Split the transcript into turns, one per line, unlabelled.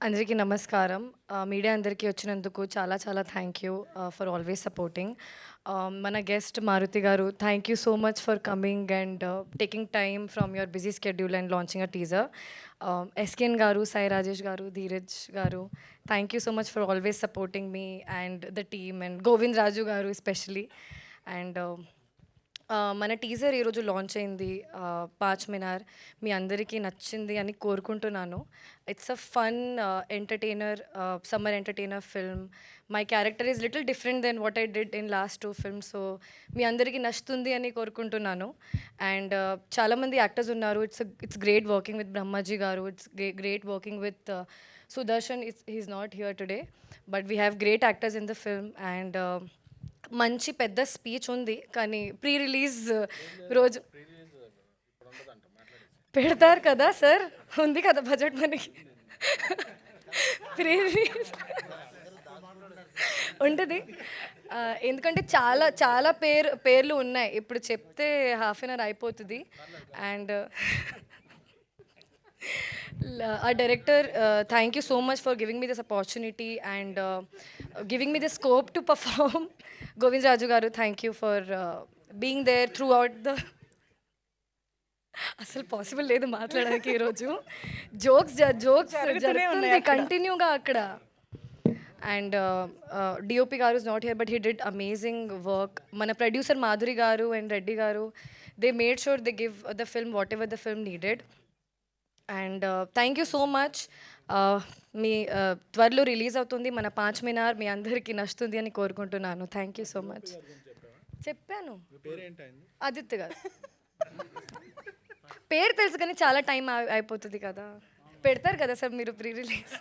అందరికీ నమస్కారం. మీడియా అందరికీ వచ్చినందుకు చాలా చాలా thank you for always supporting మన guest Maruthi garu thank you so much for coming and taking time from your busy schedule and launching a teaser SKN garu Sai Rajesh garu Dheeraj garu thank you so much for always supporting me and the team and Govind Raju garu especially and మన teaser ఈరోజు launch అయింది. పాచ్ మినార్ మీ అందరికీ నచ్చింది అని కోరుకుంటున్నాను. It's a fun entertainer summer entertainer film my character is little different then what I did in last two films so మీ అందరికీ నచ్చుతుంది అని కోరుకుంటున్నాను. అండ్ చాలామంది యాక్టర్స్ ఉన్నారు. It's it's great working with Brahmaji garu. It's great working with Sudarshan it's he's not here today but we have great actors in the film and మంచి పెద్ద speech ఉంది కానీ ప్రీ రిలీజ్ రోజు పెడతారు కదా sir? ఉంది కదా బడ్జెట్ మనకి. ప్రీ రిలీజ్ ఉంటుంది ఎందుకంటే చాలా చాలా పేరు పేర్లు ఉన్నాయి. ఇప్పుడు చెప్తే హాఫ్ అన్ అవర్ అయిపోతుంది. And our director uh, thank you so much for giving me this opportunity and uh, giving me the scope to perform govind raju garu thank you for uh, being there throughout the అసలు possible లేదు మాట్లాడడానికి ఈరోజు jokes jokes జరుగుతుంది కంటిన్యూగా అక్కడ and DOP garu is not here but he did amazing work మన producer Madhuri garu and Reddy garu they made sure they give the film whatever the film needed and thank you so much me uh, త్వరలో release అవుతుంది మన పాంచ్ మినార్ మీ అందరికీ నచ్చుతుంది అని కోరుకుంటున్నాను. Thank you so much చెప్పాను. ఆదిత్య గారు. పేరు తెలుసు కానీ చాలా టైం అయిపోతుంది కదా. పెడతారు కదా సార్ మీరు ప్రీ రిలీజ్